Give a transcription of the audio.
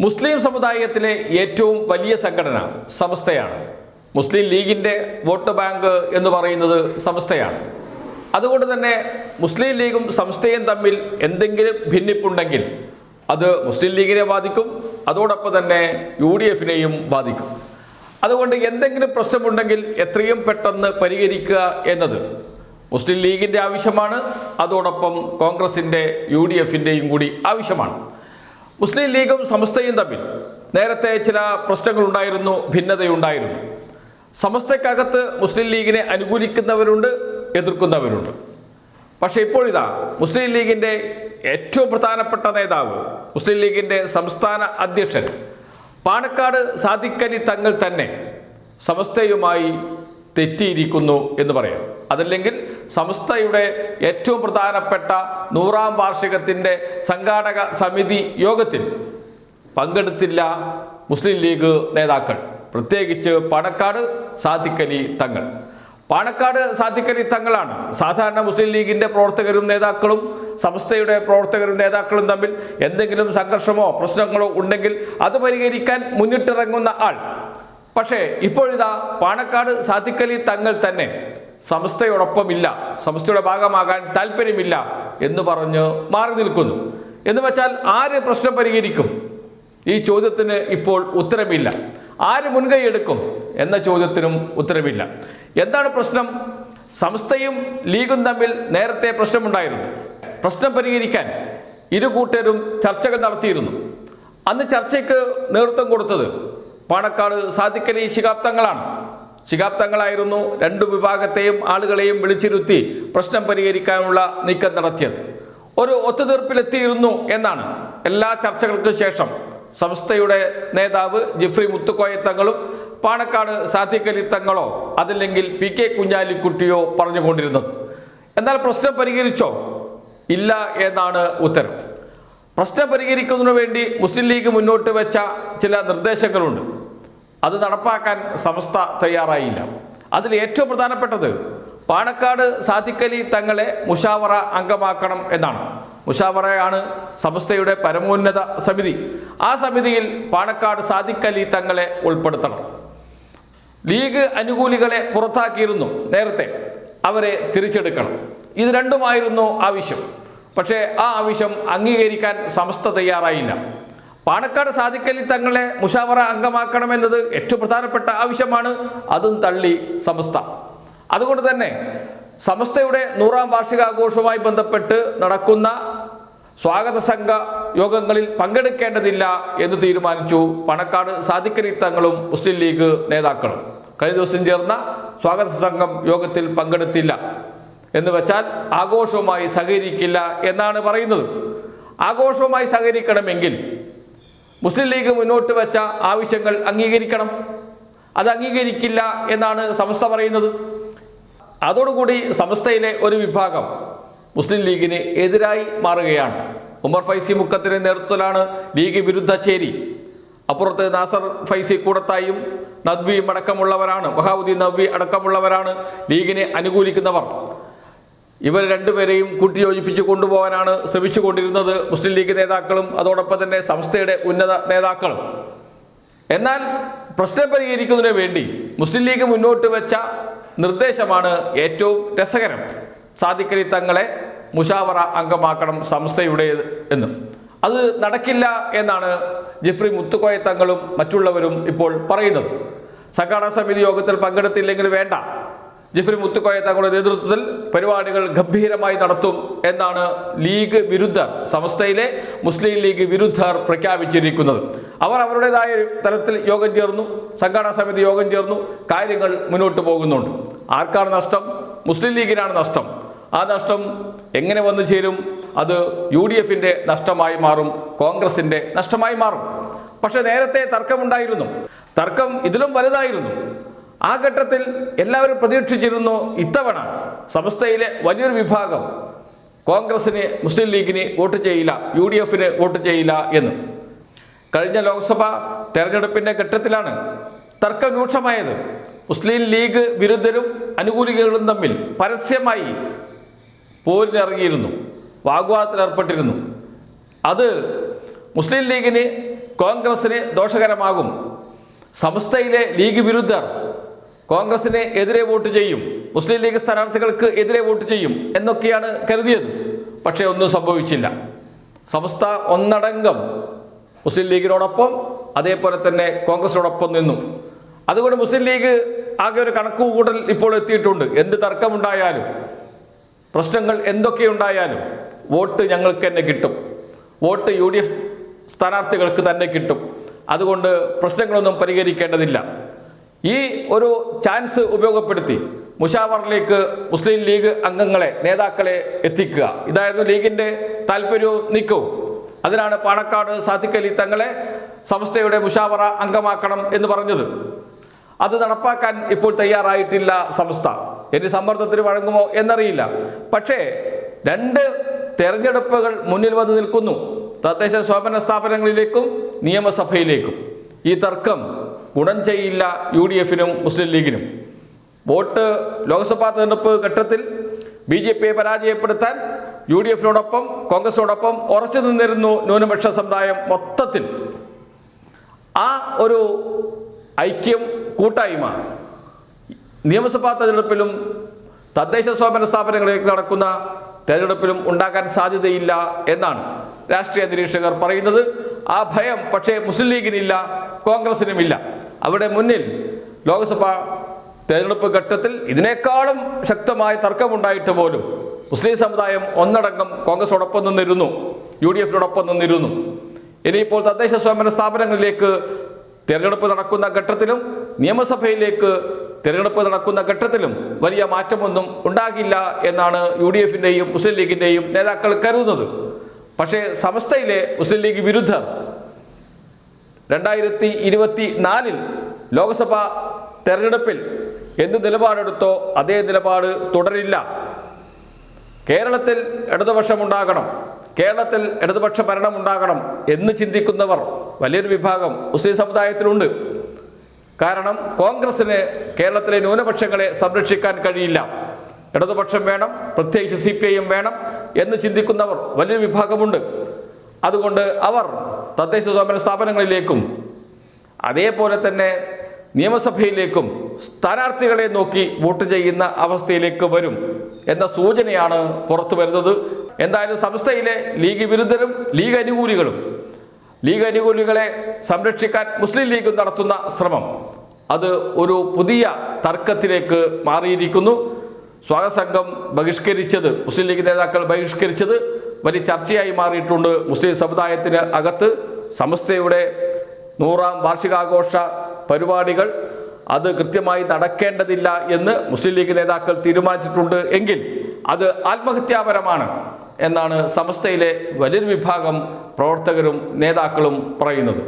മുസ്ലിം സമുദായത്തിലെ ഏറ്റവും വലിയ സംഘടന സമസ്തയാണ്. മുസ്ലിം ലീഗിന്റെ വോട്ട് ബാങ്ക് എന്ന് പറയുന്നത് സമസ്തയാണ്. അതുകൊണ്ട് തന്നെ മുസ്ലിം ലീഗും സംസ്ഥയും തമ്മിൽ എന്തെങ്കിലും ഭിന്നിപ്പുണ്ടെങ്കിൽ അത് മുസ്ലിം ലീഗിനെ ബാധിക്കും അതോടൊപ്പം തന്നെ യു ഡി എഫിനെയും ബാധിക്കും. അതുകൊണ്ട് എന്തെങ്കിലും പ്രശ്നമുണ്ടെങ്കിൽ എത്രയും പെട്ടെന്ന് പരിഹരിക്കുക എന്നത് മുസ്ലിം ലീഗിന്റെ ആവശ്യമാണ് അതോടൊപ്പം കോൺഗ്രസിന്റെ യു ഡി എഫിന്റെയും കൂടി ആവശ്യമാണ്. മുസ്ലിം ലീഗും സമസ്തയും തമ്മിൽ നേരത്തെ ചില പ്രശ്നങ്ങളുണ്ടായിരുന്നു ഭിന്നതയുണ്ടായിരുന്നു. സമസ്തക്കകത്ത് മുസ്ലിം ലീഗിനെ അനുകൂലിക്കുന്നവരുണ്ട് എതിർക്കുന്നവരുണ്ട്. പക്ഷേ ഇപ്പോഴിതാ മുസ്ലിം ലീഗിന്റെ ഏറ്റവും പ്രധാനപ്പെട്ട നേതാവ് മുസ്ലിം ലീഗിന്റെ സംസ്ഥാന അധ്യക്ഷൻ പാണക്കാട് സാദിഖലി തങ്ങൾ തന്നെ സമസ്തയുമായി തെറ്റിയിരിക്കുന്നു എന്ന് പറയാം. അതല്ലെങ്കിൽ സംസ്ഥയുടെ ഏറ്റവും പ്രധാനപ്പെട്ട നൂറാം വാർഷികത്തിന്റെ സംഘാടക സമിതി യോഗത്തിൽ പങ്കെടുത്തില്ല മുസ്ലിം ലീഗ് നേതാക്കൾ. പ്രത്യേകിച്ച് പാണക്കാട് സാദിഖലി തങ്ങൾ. പാണക്കാട് സാദിഖലി തങ്ങളാണ് സാധാരണ മുസ്ലിം ലീഗിന്റെ പ്രവർത്തകരും നേതാക്കളും സംസ്ഥയുടെ പ്രവർത്തകരും നേതാക്കളും തമ്മിൽ എന്തെങ്കിലും സംഘർഷമോ പ്രശ്നങ്ങളോ ഉണ്ടെങ്കിൽ അത് പരിഹരിക്കാൻ മുന്നിട്ടിറങ്ങുന്ന ആൾ. പക്ഷേ ഇപ്പോഴിതാ പാണക്കാട് സാദിഖലി തങ്ങൾ തന്നെ സംസ്ഥയോടൊപ്പമില്ല സംസ്ഥയുടെ ഭാഗമാകാൻ താല്പര്യമില്ല എന്ന് പറഞ്ഞ് മാറി നിൽക്കുന്നു. എന്ന് വെച്ചാൽ ആര് പ്രശ്നം പരിഹരിക്കും? ഈ ചോദ്യത്തിന് ഇപ്പോൾ ഉത്തരമില്ല. ആര് മുൻകൈ എടുക്കും എന്ന ചോദ്യത്തിനും ഉത്തരമില്ല. എന്താണ് പ്രശ്നം? സംസ്ഥയും ലീഗും തമ്മിൽ നേരത്തെ പ്രശ്നമുണ്ടായിരുന്നു. പ്രശ്നം പരിഹരിക്കാൻ ഇരു കൂട്ടരും ചർച്ചകൾ നടത്തിയിരുന്നു. അന്ന് ചർച്ചയ്ക്ക് നേതൃത്വം കൊടുത്തത് പാണക്കാട് സാദിഖലി ശിഹാബ് തങ്ങളാണ് ശിഹാബ് തങ്ങളായിരുന്നു രണ്ടു വിഭാഗത്തെയും ആളുകളെയും വിളിച്ചിരുത്തി പ്രശ്നം പരിഹരിക്കാനുള്ള നീക്കം നടത്തിയത്. ഒരു ഒത്തുതീർപ്പിലെത്തിയിരുന്നു എന്നാണ് എല്ലാ ചർച്ചകൾക്ക് ശേഷം സംസ്ഥയുടെ നേതാവ് ജിഫ്രി മുത്തുക്കോയ തങ്ങളും പാണക്കാട് സാദിഖലി തങ്ങളോ അതല്ലെങ്കിൽ പി കെ കുഞ്ഞാലിക്കുട്ടിയോ പറഞ്ഞുകൊണ്ടിരുന്നത്. എന്നാൽ പ്രശ്നം പരിഹരിച്ചോ? ഇല്ല എന്നാണ് ഉത്തരം. പ്രശ്നം പരിഹരിക്കുന്നതിനു വേണ്ടി മുസ്ലിം ലീഗ് മുന്നോട്ട് വെച്ച ചില നിർദ്ദേശങ്ങളുണ്ട്. അത് നടപ്പാക്കാൻ സംസ്ഥ തയ്യാറായില്ല. അതിൽ ഏറ്റവും പ്രധാനപ്പെട്ടത് പാണക്കാട് സാദിഖലി തങ്ങളെ മുഷാവറ അംഗമാക്കണം എന്നാണ്. മുഷാവറയാണ് സംസ്ഥയുടെ പരമോന്നത സമിതി. ആ സമിതിയിൽ പാണക്കാട് സാദിഖലി തങ്ങളെ ഉൾപ്പെടുത്തണം. ലീഗ് അനുകൂലികളെ പുറത്താക്കിയിരുന്നു നേരത്തെ. അവരെ തിരിച്ചെടുക്കണം. ഇത് രണ്ടുമായിരുന്നു ആവശ്യം. പക്ഷേ ആ ആവശ്യം അംഗീകരിക്കാൻ സംസ്ഥ തയ്യാറായില്ല. പാണക്കാട് സാധിക്കലിൽ തങ്ങളെ മുഷാവറ അംഗമാക്കണമെന്നത് ഏറ്റവും പ്രധാനപ്പെട്ട ആവശ്യമാണ്. അതും തള്ളി സമസ്ത. അതുകൊണ്ട് തന്നെ സമസ്തയുടെ നൂറാം വാർഷികാഘോഷവുമായി ബന്ധപ്പെട്ട് നടക്കുന്ന സ്വാഗത സംഘ യോഗങ്ങളിൽ പങ്കെടുക്കേണ്ടതില്ല എന്ന് തീരുമാനിച്ചു പണക്കാട് സാധിക്കലി തങ്ങളും മുസ്ലിം ലീഗ് നേതാക്കളും. കഴിഞ്ഞ ദിവസം ചേർന്ന സ്വാഗത സംഘം യോഗത്തിൽ പങ്കെടുത്തില്ല എന്ന് വെച്ചാൽ ആഘോഷവുമായി സഹകരിക്കില്ല എന്നാണ് പറയുന്നത്. ആഘോഷവുമായി സഹകരിക്കണമെങ്കിൽ മുസ്ലിം ലീഗ് മുന്നോട്ട് വെച്ച ആവശ്യങ്ങൾ അംഗീകരിക്കണം. അത് അംഗീകരിക്കില്ല എന്നാണ് സംസ്ഥ പറയുന്നത്. അതോടുകൂടി സംസ്ഥയിലെ ഒരു വിഭാഗം മുസ്ലിം ലീഗിന് എതിരായി മാറുകയാണ്. ഉമർ ഫൈസി മുക്കത്തിന്റെ നേതൃത്വത്തിലാണ് ലീഗ് വിരുദ്ധ ചേരി. അപ്പുറത്ത് നാസർ ഫൈസി കൂടത്തായും നദ്വിയും അടക്കമുള്ളവരാണ് ബഹാവുദ്ദീൻ നദ്വി അടക്കമുള്ളവരാണ് ലീഗിനെ അനുകൂലിക്കുന്നവർ. ഇവർ രണ്ടുപേരെയും കൂട്ടിയോജിപ്പിച്ച് കൊണ്ടുപോകാനാണ് ശ്രമിച്ചുകൊണ്ടിരുന്നത് മുസ്ലിം ലീഗ് നേതാക്കളും അതോടൊപ്പം തന്നെ സംസ്ഥയുടെ ഉന്നത നേതാക്കളും. എന്നാൽ പ്രശ്നം പരിഹരിക്കുന്നതിന് വേണ്ടി മുസ്ലിം ലീഗ് മുന്നോട്ട് വെച്ച നിർദ്ദേശമാണ് ഏറ്റവും രസകരം. സാദിഖലി തങ്ങളെ മുഷാവറ അംഗമാക്കണം സംസ്ഥയുടേത് എന്ന്. അത് നടക്കില്ല എന്നാണ് ജിഫ്രി മുത്തുക്കോയ തങ്ങളും മറ്റുള്ളവരും ഇപ്പോൾ പറയുന്നത്. സംഘാടക സമിതി യോഗത്തിൽ പങ്കെടുത്തില്ലെങ്കിൽ വേണ്ട. ജിഫ്രി മുത്തുക്കോയ തങ്ങളുടെ നേതൃത്വത്തിൽ പരിപാടികൾ ഗംഭീരമായി നടത്തും എന്നാണ് ലീഗ് വിരുദ്ധർ സമസ്തയിലെ മുസ്ലിം ലീഗ് വിരുദ്ധർ പ്രഖ്യാപിച്ചിരിക്കുന്നത്. അവർ അവരുടേതായ തലത്തിൽ യോഗം ചേർന്നു സംഘടനാ സമിതി യോഗം ചേർന്നു കാര്യങ്ങൾ മുന്നോട്ട് പോകുന്നുണ്ട്. ആർക്കാണ് നഷ്ടം? മുസ്ലിം ലീഗിനാണ് നഷ്ടം. ആ നഷ്ടം എങ്ങനെ വന്നു ചേരും? അത് യു ഡി എഫിന്റെ നഷ്ടമായി മാറും കോൺഗ്രസിന്റെ നഷ്ടമായി മാറും. പക്ഷേ നേരത്തെ തർക്കമുണ്ടായിരുന്നു. തർക്കം ഇതിലും വലുതായിരുന്നു. ആ ഘട്ടത്തിൽ എല്ലാവരും പ്രതീക്ഷിച്ചിരുന്നു ഇത്തവണ സമസ്തയിലെ വലിയൊരു വിഭാഗം കോൺഗ്രസിന് മുസ്ലിം ലീഗിന് വോട്ട് ചെയ്യില്ല യു ഡി എഫിന് വോട്ട് ചെയ്യില്ല എന്ന്. കഴിഞ്ഞ ലോക്സഭാ തെരഞ്ഞെടുപ്പിന്റെ ഘട്ടത്തിലാണ് തർക്കം രൂക്ഷമായത് മുസ്ലിം ലീഗ് വിരുദ്ധരും അനുകൂലികളും തമ്മിൽ പരസ്യമായി പോരിനിറങ്ങിയിരുന്നു വാഗ്വാദത്തിലേർപ്പെട്ടിരുന്നു. അത് മുസ്ലിം ലീഗിന് കോൺഗ്രസിന് ദോഷകരമാകും. സമസ്തയിലെ ലീഗ് വിരുദ്ധർ കോൺഗ്രസിന് എതിരെ വോട്ട് ചെയ്യും. മുസ്ലിം ലീഗ് സ്ഥാനാർത്ഥികൾക്ക് എതിരെ വോട്ട് ചെയ്യും എന്നൊക്കെയാണ് കരുതിയത്. പക്ഷേ ഒന്നും സംഭവിച്ചില്ല. സമസ്ത ഒന്നടങ്കം മുസ്ലിം ലീഗിനോടൊപ്പം അതേപോലെ തന്നെ കോൺഗ്രസിനോടൊപ്പം നിന്നു. അതുകൊണ്ട് മുസ്ലിം ലീഗ് ആകെ ഒരു കണക്കുകൂടൽ ഇപ്പോൾ എത്തിയിട്ടുണ്ട്. എന്ത് തർക്കമുണ്ടായാലും പ്രശ്നങ്ങൾ എന്തൊക്കെയുണ്ടായാലും വോട്ട് ഞങ്ങൾക്ക് തന്നെ കിട്ടും. വോട്ട് യു ഡി എഫ് സ്ഥാനാർത്ഥികൾക്ക് തന്നെ കിട്ടും. അതുകൊണ്ട് പ്രശ്നങ്ങളൊന്നും പരിഹരിക്കേണ്ടതില്ല. ഈ ഒരു ചാൻസ് ഉപയോഗപ്പെടുത്തി മുഷാവറിലേക്ക് മുസ്ലിം ലീഗ് അംഗങ്ങളെ നേതാക്കളെ എത്തിക്കുക. ഇതായിരുന്നു ലീഗിന്റെ താല്പര്യവും നീക്കവും. അതിനാണ് പാണക്കാട് സാദിഖലി തങ്ങളെ സംസ്ഥയുടെ മുഷാവറ അംഗമാക്കണം എന്ന് പറഞ്ഞത്. അത് നടപ്പാക്കാൻ ഇപ്പോൾ തയ്യാറായിട്ടില്ല സംസ്ഥ. ഇനി സമ്മർദ്ദത്തിന് വഴങ്ങുമോ എന്നറിയില്ല. പക്ഷേ രണ്ട് തെരഞ്ഞെടുപ്പുകൾ മുന്നിൽ വന്ന് നിൽക്കുന്നു. തദ്ദേശ സ്വയംഭരണ സ്ഥാപനങ്ങളിലേക്കും നിയമസഭയിലേക്കും. ഈ തർക്കം ഗുണം ചെയ്യില്ല യു ഡി എഫിനും മുസ്ലിം ലീഗിനും. വോട്ട് ലോക്സഭാ തെരഞ്ഞെടുപ്പ് ഘട്ടത്തിൽ ബി ജെ പിയെ പരാജയപ്പെടുത്താൻ യു ഡി എഫിനോടൊപ്പം കോൺഗ്രസിനോടൊപ്പം ഉറച്ചു നിന്നിരുന്നു ന്യൂനപക്ഷ സമുദായം മൊത്തത്തിൽ. ആ ഒരു ഐക്യം കൂട്ടായ്മ നിയമസഭാ തെരഞ്ഞെടുപ്പിലും തദ്ദേശ സ്വയംഭരണ സ്ഥാപനങ്ങളിലേക്ക് നടക്കുന്ന തെരഞ്ഞെടുപ്പിലും ഉണ്ടാകാൻ സാധ്യതയില്ല എന്നാണ്. രാഷ്ട്രീയ നിരീക്ഷകർ പറയുന്നത് ആ ഭയം പക്ഷേ മുസ്ലിം ലീഗിനില്ല കോൺഗ്രസിനുമില്ല. അവിടെ മുന്നിൽ ലോക്സഭ തെരഞ്ഞെടുപ്പ് ഘട്ടത്തിൽ ഇതിനേക്കാളും ശക്തമായ തർക്കമുണ്ടായിട്ട് പോലും മുസ്ലിം സമുദായം ഒന്നടങ്കം കോൺഗ്രസോടൊപ്പം നിന്നിരുന്നു യു ഡി എഫിനോടൊപ്പം നിന്നിരുന്നു. ഇനിയിപ്പോൾ തദ്ദേശ സ്വയംഭരണ സ്ഥാപനങ്ങളിലേക്ക് തിരഞ്ഞെടുപ്പ് നടക്കുന്ന ഘട്ടത്തിലും നിയമസഭയിലേക്ക് തിരഞ്ഞെടുപ്പ് നടക്കുന്ന ഘട്ടത്തിലും വലിയ മാറ്റമൊന്നും ഉണ്ടാകില്ല എന്നാണ് യു ഡി എഫിന്റെയും മുസ്ലിം ലീഗിന്റെയും നേതാക്കൾ കരുതുന്നത്. പക്ഷേ സമസ്തയിലെ മുസ്ലിം ലീഗ് വിരുദ്ധർ രണ്ടായിരത്തി ഇരുപത്തി നാലിൽ ലോക്സഭാ തെരഞ്ഞെടുപ്പിൽ എന്ത് നിലപാടെടുത്തോ അതേ നിലപാട് തുടരില്ല. കേരളത്തിൽ ഇടതുപക്ഷം ഉണ്ടാകണം കേരളത്തിൽ ഇടതുപക്ഷ ഭരണം ഉണ്ടാകണം എന്ന് ചിന്തിക്കുന്നവർ വലിയൊരു വിഭാഗം മുസ്ലിം സമുദായത്തിലുണ്ട്. കാരണം കോൺഗ്രസിന് കേരളത്തിലെ ന്യൂനപക്ഷങ്ങളെ സംരക്ഷിക്കാൻ കഴിയില്ല. ഇടതുപക്ഷം വേണം പ്രത്യേകിച്ച് സി പി ഐ വേണം എന്ന് ചിന്തിക്കുന്നവർ വലിയൊരു വിഭാഗമുണ്ട്. അതുകൊണ്ട് അവർ തദ്ദേശ സ്വയംഭരണ സ്ഥാപനങ്ങളിലേക്കും അതേപോലെ തന്നെ നിയമസഭയിലേക്കും സ്ഥാനാർത്ഥികളെ നോക്കി വോട്ട് ചെയ്യുന്ന അവസ്ഥയിലേക്ക് വരും എന്ന സൂചനയാണ് പുറത്തു വരുന്നത്. എന്തായാലും സംസ്ഥയിലെ ലീഗ് വിരുദ്ധരും ലീഗ് അനുകൂലികളും ലീഗ് അനുകൂലികളെ സംരക്ഷിക്കാൻ മുസ്ലിം ലീഗ് നടത്തുന്ന ശ്രമം അത് ഒരു പുതിയ തർക്കത്തിലേക്ക് മാറിയിരിക്കുന്നു. സ്വാഗത സംഘം ബഹിഷ്കരിച്ചത് മുസ്ലിം ലീഗ് നേതാക്കൾ ബഹിഷ്കരിച്ചത് വലിയ ചർച്ചയായി മാറിയിട്ടുണ്ട് മുസ്ലിം സമുദായത്തിന് അകത്ത്. സമസ്തയുടെ നൂറാം വാർഷികാഘോഷ പരിപാടികൾ അത് കൃത്യമായി നടക്കേണ്ടതില്ല എന്ന് മുസ്ലിം ലീഗ് നേതാക്കൾ തീരുമാനിച്ചിട്ടുണ്ട് എങ്കിൽ അത് ആത്മഹത്യാപരമാണ് എന്നാണ് സമസ്തയിലെ വലിയൊരു വിഭാഗം പ്രവർത്തകരും നേതാക്കളും പറയുന്നത്.